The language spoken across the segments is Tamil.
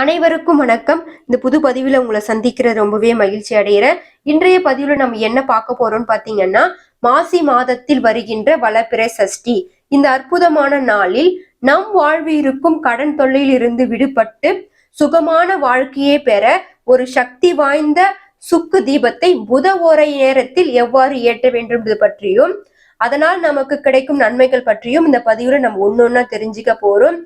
அனைவருக்கும் வணக்கம். இந்த புது பதிவில் உங்களை சந்திக்கிற ரொம்பவே மகிழ்ச்சி அடைகிறேன் இன்றைய பதிவில் நம்ம என்ன பார்க்க போறோம்னு பார்த்தீங்கன்னா மாசி மாதத்தில் வருகின்ற வளப்பிறை சஷ்டி. இந்த அற்புதமான நாளில் நம் வாழ்விருக்கும் கடன் தொல்லையில் இருந்து விடுபட்டு சுகமான வாழ்க்கையை பெற ஒரு சக்தி வாய்ந்த சுக்கு தீபத்தை புத ஓரை நேரத்தில் எவ்வாறு ஏற்ற வேண்டும் என்பது பற்றியும் அதனால் நமக்கு கிடைக்கும் நன்மைகள் பற்றியும் இந்த பதிவுல நம்ம ஒன்னொன்னா தெரிஞ்சுக்க போறோம்.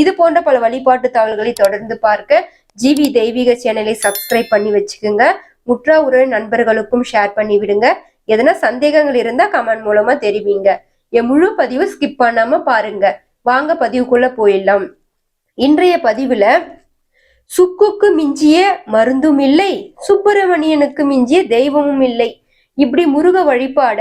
இது போன்ற பல வழிபாட்டு தகவல்களை தொடர்ந்து பார்க்க ஜிவி தெய்வீக சேனலை சப்ஸ்கிரைப் பண்ணி வச்சுக்கோங்க. முற்றா உறவு நண்பர்களுக்கும் ஷேர் பண்ணி விடுங்க. எதனா சந்தேகங்கள் இருந்தா கமெண்ட் மூலமா தெரிவிங்க. என் முழு பதிவு ஸ்கிப் பண்ணாம பாருங்க. வாங்க பதிவுக்குள்ள போயிடலாம். இன்றைய பதிவுல சுக்குக்கு மிஞ்சிய மருந்தும் இல்லை சுப்பிரமணியனுக்கு மிஞ்சிய தெய்வமும் இல்லை. இப்படி முருக வழிபாட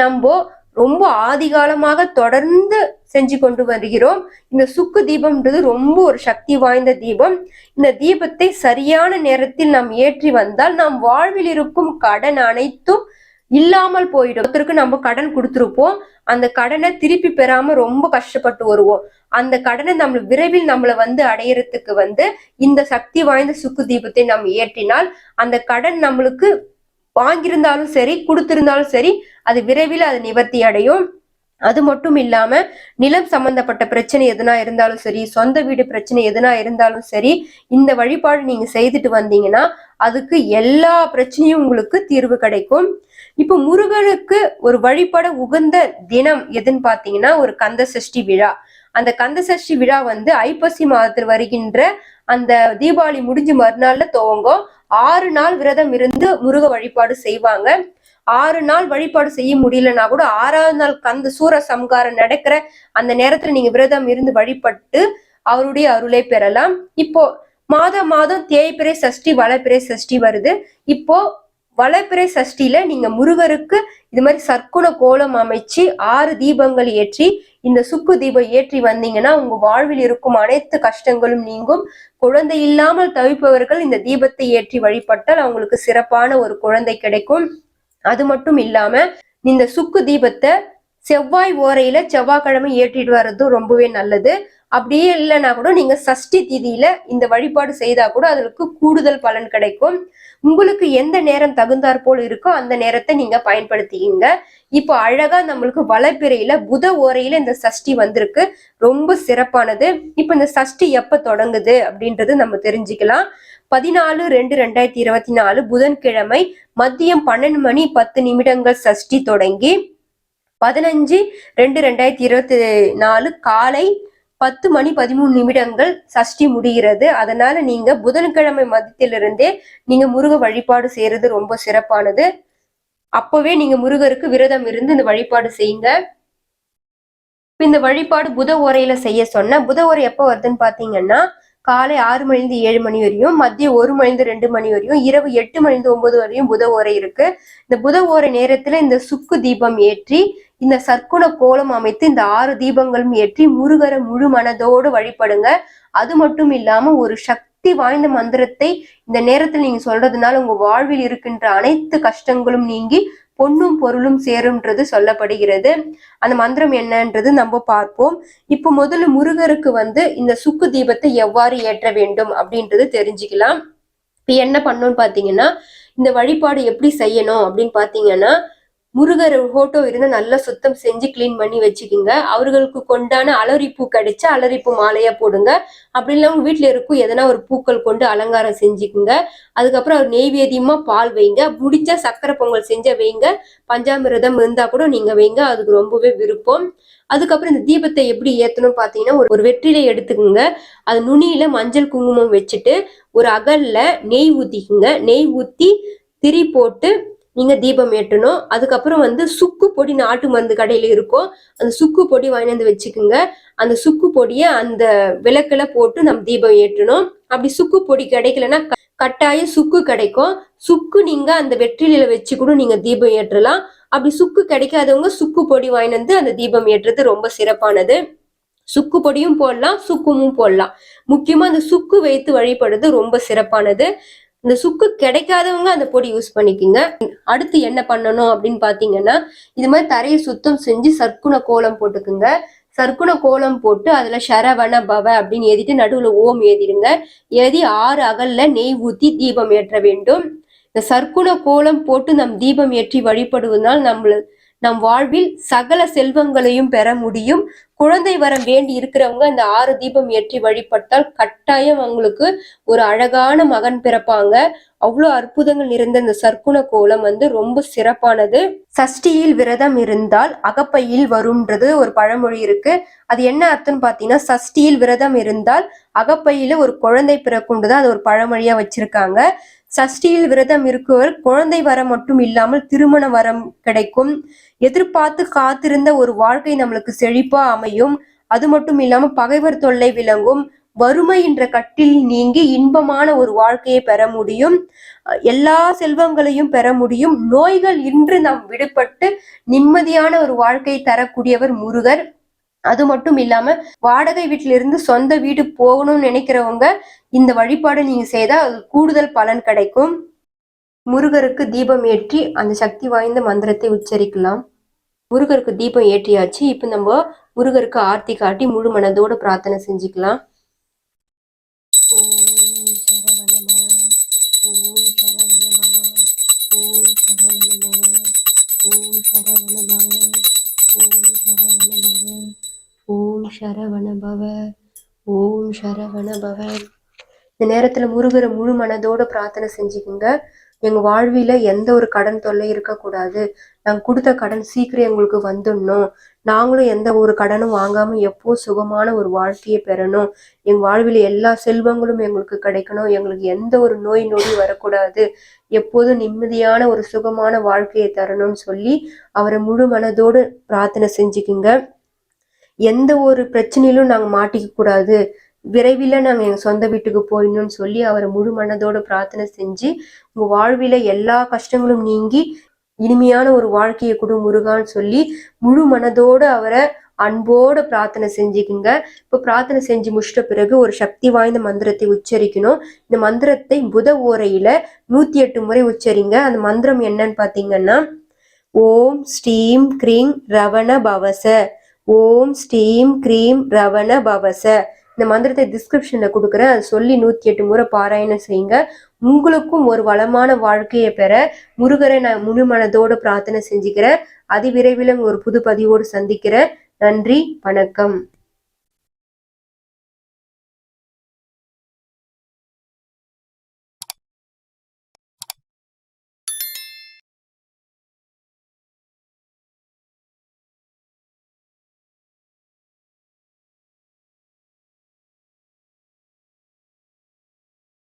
நம்ம ரொம்ப ஆதிகாலமாக தொடர்ந்து செஞ்சு கொண்டு வருகிறோம். இந்த சுக்கு தீபம்ன்றது ரொம்ப ஒரு சக்தி வாய்ந்த தீபம். இந்த தீபத்தை சரியான நேரத்தில் நாம் ஏற்றி வந்தால் நாம் வாழ்வில் இருக்கும் கடன் அனைத்தும் இல்லாமல் போயிடும். ஒருத்தருக்கு நம்ம கடன் கொடுத்துருப்போம். அந்த கடனை திருப்பி பெறாம ரொம்ப கஷ்டப்பட்டு வருவோம். அந்த கடனை நம்ம விரைவில் நம்மளை வந்து அடையறதுக்கு வந்து இந்த சக்தி வாய்ந்த சுக்கு தீபத்தை நம்ம ஏற்றினால் அந்த கடன் நம்மளுக்கு வாங்கியிருந்தாலும் சரி கொடுத்திருந்தாலும் சரி அது விரைவில் அது நிவர்த்தி அடையும். அது மட்டும் இல்லாம நிலம் சம்பந்தப்பட்ட பிரச்சனை எதுனா இருந்தாலும் சரி சொந்த வீடு பிரச்சனை எதுனா இருந்தாலும் சரி இந்த வழிபாடு நீங்க செய்துட்டு வந்தீங்கன்னா அதுக்கு எல்லா பிரச்சனையும் உங்களுக்கு தீர்வு கிடைக்கும். இப்போ முருகனுக்கு ஒரு வழிபட உகந்த தினம் எதுன்னு பாத்தீங்கன்னா ஒரு கந்த சஷ்டி விழா. அந்த கந்த சஷ்டி விழா வந்து ஐப்பசி மாதத்தில் வருகின்ற அந்த தீபாவளி முடிஞ்சு மறுநாள்ல துவங்கும். ஆறு நாள் விரதம் இருந்து முருக வழிபாடு செய்வாங்க. ஆறு நாள் வழிபாடு செய்ய முடியலன்னா கூட ஆறாவது நாள் கந்த சூர சம்காரம் நடக்கிற அந்த நேரத்துல நீங்க விரதம் இருந்து வழிபட்டு அவருடைய அருளை பெறலாம். இப்போ மாதம் மாதம் தேய்பிறை சஷ்டி வளப்பிறை சஷ்டி வருது. இப்போ வளப்பிறை சஷ்டியில நீங்க முருகருக்கு இது மாதிரி சர்க்குண கோலம் அமைச்சு ஆறு தீபங்கள் ஏற்றி இந்த சுக்கு தீபம் ஏற்றி வந்தீங்கன்னா உங்க வாழ்வில் இருக்கும் அனைத்து கஷ்டங்களும் நீங்கும். குழந்தை இல்லாமல் தவிப்பவர்கள் இந்த தீபத்தை ஏற்றி வழிபட்டால் அவங்களுக்கு சிறப்பான ஒரு குழந்தை கிடைக்கும். அது மட்டும் இல்லாம இந்த சுக்கு தீபத்தை செவ்வாய் ஓரையில செவ்வாய்க்கிழமை ஏற்றிட்டு வர்றது ரொம்பவே நல்லது. அப்படியே இல்லைன்னா கூட நீங்க சஷ்டி திதியில இந்த வழிபாடு செய்தா கூட அதற்கு கூடுதல் பலன் கிடைக்கும். உங்களுக்கு எந்த நேரம் தகுந்தாற் போல் இருக்கோ அந்த நேரத்தை நீங்க பயன்படுத்திக்கிங்க. இப்போ அழகா நம்மளுக்கு வளப்பிறையில புத ஓரையில இந்த சஷ்டி வந்திருக்கு. ரொம்ப சிறப்பானது. இப்போ இந்த சஷ்டி எப்ப தொடங்குது அப்படின்றது நம்ம தெரிஞ்சுக்கலாம். பதினாலு ரெண்டு ரெண்டாயிரத்தி இருபத்தி நாலு புதன்கிழமை மதியம் பன்னெண்டு மணி பத்து நிமிடங்கள் சஷ்டி தொடங்கி பதினஞ்சு ரெண்டு ரெண்டாயிரத்தி இருபத்தி நாலு காலை பத்து மணி பதிமூணு நிமிடங்கள் சஷ்டி முடிகிறது. அதனால நீங்க புதன்கிழமை மதியத்திலிருந்தே நீங்க முருக வழிபாடு செய்யறது ரொம்ப சிறப்பானது. அப்பவே நீங்க முருகருக்கு விரதம் இருந்து இந்த வழிபாடு செய்யுங்க. இந்த வழிபாடு புத ஓரையில செய்ய சொன்ன புத உரை எப்ப வருதுன்னு பாத்தீங்கன்னா காலை ஆறு மணிலிருந்து ஏழு மணி வரையும் மதியம் ஒரு மணிலிருந்து ரெண்டு மணி வரையும் இரவு எட்டு மணிலிருந்து ஒன்பது வரையும் புத ஓரை இருக்கு. இந்த புத ஓரை நேரத்துல இந்த சுக்கு தீபம் ஏற்றி இந்த சற்குண கோலம் அமைத்து இந்த ஆறு தீபங்களும் ஏற்றி முருகரை முழு மனதோடு வழிபடுங்க. அது மட்டும் இல்லாம ஒரு சக்தி வாய்ந்த மந்திரத்தை இந்த நேரத்தில் நீங்க சொல்றதுனால உங்க வாழ்வில் இருக்கின்ற அனைத்து கஷ்டங்களும் நீங்கி பொண்ணும் பொருளும் சேரும்ன்றது சொல்லப்படுகிறது. அந்த மந்திரம் என்னன்றது நம்ம பார்ப்போம். இப்போ முதல்ல முருகருக்கு வந்து இந்த சுக்கு தீபத்தை எவ்வாறு ஏற்ற வேண்டும் அப்படின்றது தெரிஞ்சுக்கலாம். இப்போ என்ன பண்ணணும்னு பாத்தீங்கன்னா இந்த வழிபாடு எப்படி செய்யணும் அப்படின்னு பாத்தீங்கன்னா முருகர் ஃபோட்டோ இருந்தால் நல்லா சுத்தம் செஞ்சு கிளீன் பண்ணி வச்சுக்கோங்க. அவர்களுக்கு கொண்டான அலரிப்பூ கிடைச்சா அலரிப்பூ மாலையாக போடுங்க. அப்படி இல்லை அவங்க வீட்டில் இருக்கும் எதனா ஒரு பூக்கள் கொண்டு அலங்காரம் செஞ்சுக்குங்க. அதுக்கப்புறம் அவர் நெய்வேதியமாக பால் வைங்க. முடிஞ்சா சக்கரை பொங்கல் செஞ்ச வைங்க. பஞ்சாமிரதம் இருந்தால் கூட நீங்கள் வைங்க. அதுக்கு ரொம்பவே விருப்பம். அதுக்கப்புறம் இந்த தீபத்தை எப்படி ஏற்றணும் பார்த்தீங்கன்னா ஒரு ஒரு வெற்றிலை எடுத்துக்கோங்க. அது நுனியில் மஞ்சள் குங்குமம் வச்சுட்டு ஒரு அகலில் நெய் ஊற்றிக்குங்க நெய் ஊற்றி திரி போட்டு நீங்க தீபம் ஏற்றணும். அதுக்கப்புறம் வந்து சுக்கு பொடி நாட்டு மருந்து கடையில இருக்கும். அந்த சுக்கு பொடி வாங்கி வந்து வச்சுக்கோங்க. அந்த சுக்கு பொடியை அந்த விளக்குல போட்டு நம்ம தீபம் ஏற்றணும். அப்படி சுக்கு பொடி கிடைக்கலன்னா கட்டாயம் சுக்கு கிடைக்கும். சுக்கு நீங்க அந்த வெற்றிலையில வச்சு கூட நீங்க தீபம் ஏற்றலாம். அப்படி சுக்கு கிடைக்காதவங்க சுக்கு பொடி வாங்கி வந்து அந்த தீபம் ஏற்றுறது ரொம்ப சிறப்பானது. சுக்கு பொடியும் போடலாம் சுக்குமும் போடலாம். முக்கியமா அந்த சுக்கு வைத்து வழிபடுறது ரொம்ப சிறப்பானது. இந்த சுக்கு கிடைக்காதவங்க அந்த பொடி யூஸ் பண்ணிக்கோங்க. அடுத்து என்ன பண்ணணும் அப்படின்னு பாத்தீங்கன்னா இது மாதிரி தரையை சுத்தம் செஞ்சு சர்க்குண கோலம் போட்டுக்குங்க. சர்க்குண கோலம் போட்டு அதுல சரவண பவ அப்படின்னு எழுதிட்டு நடுவுல ஓம் எழுதிடுங்க எழுதி ஆறு அகல்ல நெய் ஊத்தி தீபம் ஏற்ற வேண்டும். இந்த சர்க்குண கோலம் போட்டு நம் தீபம் ஏற்றி வழிபடுவதால் நம்மள நம் வாழ்வில் சகல செல்வங்களையும் பெற முடியும். குழந்தை வரம் வேண்டி இருக்கிறவங்க இந்த ஆறு தீபம் ஏற்றி வழிபட்டால் கட்டாயம் அவங்களுக்கு ஒரு அழகான மகன் பிறப்பாங்க. அவ்வளோ அற்புதங்கள் நிறைந்த இந்த சர்க்குண கோலம் வந்து ரொம்ப சிறப்பானது. சஷ்டியில் விரதம் இருந்தால் அகப்பையில் வரும்ன்றது ஒரு பழமொழி இருக்கு. அது என்ன அர்த்தம்னு பார்த்தீங்கன்னா சஷ்டியில் விரதம் இருந்தால் அகப்பையில ஒரு குழந்தை பிறக்கும்ன்றது அது ஒரு பழமொழியா வச்சிருக்காங்க. சஷ்டியில் விரதம் இருக்குவர் குழந்தை வரம் மட்டும் இல்லாமல் திருமண வரம் கிடைக்கும். எதிர்பார்த்து காத்திருந்த ஒரு வாழ்க்கை நம்மளுக்கு செழிப்பா அமையும். அது மட்டும் இல்லாம பகைவர் தொல்லை விளங்கும். வறுமை என்ற கட்டில் நீங்கி இன்பமான ஒரு வாழ்க்கையை பெற முடியும். எல்லா செல்வங்களையும் பெற முடியும். நோய்கள் இன்று நாம் விடுபட்டு நிம்மதியான ஒரு வாழ்க்கையை தரக்கூடியவர் முருகர். அது மட்டும் இல்லாம வாடகை வீட்டில இருந்து சொந்த வீடு போகணும்னு நினைக்கிறவங்க இந்த வழிபாடு நீங்க செய்தா அது கூடுதல் பலன் கிடைக்கும். முருகருக்கு தீபம் ஏற்றி அந்த சக்தி வாய்ந்த மந்திரத்தை உச்சரிக்கலாம். முருகருக்கு தீபம் ஏற்றியாச்சு. இப்ப நம்ம முருகருக்கு ஆர்த்தி காட்டி முழு மனதோடு பிரார்த்தனை செஞ்சுக்கலாம். சரவணபவ ஓம் சரவணபவ. இந்த நேரத்துல முருகரை முழு மனதோட பிரார்த்தனை செஞ்சுக்கோங்க. எங்க வாழ்வில எந்த ஒரு கடன் தொல்லை இருக்கக்கூடாது. நாங்க கொடுத்த கடன் சீக்கிரம் எங்களுக்கு வந்துடணும். நாங்களும் எந்த ஒரு கடனும் வாங்காம எப்போ சுகமான ஒரு வாழ்க்கையை பெறணும். எங்க வாழ்வில் எல்லா செல்வங்களும் எங்களுக்கு கிடைக்கணும். எங்களுக்கு எந்த ஒரு நோய் நொடி வரக்கூடாது. எப்போதும் நிம்மதியான ஒரு சுகமான வாழ்க்கையை தரணும்னு சொல்லி அவரை முழு மனதோடு பிரார்த்தனை செஞ்சுக்குங்க. எந்த ஒரு பிரச்சனையிலும் நாங்கள் மாட்டிக்க கூடாது. விரைவில் நாங்கள் எங்கள் சொந்த வீட்டுக்கு போயிடணும்னு சொல்லி அவரை முழு மனதோடு பிரார்த்தனை செஞ்சு உங்கள் வாழ்வில் எல்லா கஷ்டங்களும் நீங்கி இனிமையான ஒரு வாழ்க்கையை கொடு முருகான்னு சொல்லி முழு மனதோடு அவரை அன்போடு பிரார்த்தனை செஞ்சுக்குங்க. இப்போ பிரார்த்தனை செஞ்சு முடிச்சிட்ட பிறகு ஒரு சக்தி வாய்ந்த மந்திரத்தை உச்சரிக்கணும். இந்த மந்திரத்தை புத ஓரையில நூத்தி எட்டு முறை உச்சரிங்க. அந்த மந்திரம் என்னன்னு பாத்தீங்கன்னா ஓம் ஸ்ரீம் க்ரீம் ரவண பவச. ஓம் ஸ்டீம் க்ரீம் ரவண பவச. இந்த மந்திரத்தை டிஸ்கிரிப்ஷன்ல கொடுக்குறேன். அதை சொல்லி நூத்தி எட்டு முறை பாராயணம் செய்யுங்க. உங்களுக்கும் ஒரு வளமான வாழ்க்கையை பெற முருகரை நான் முழு பிரார்த்தனை செஞ்சுக்கிறேன். அதிவிரைவில் ஒரு புது பதிவோடு சந்திக்கிறேன். நன்றி வணக்கம்.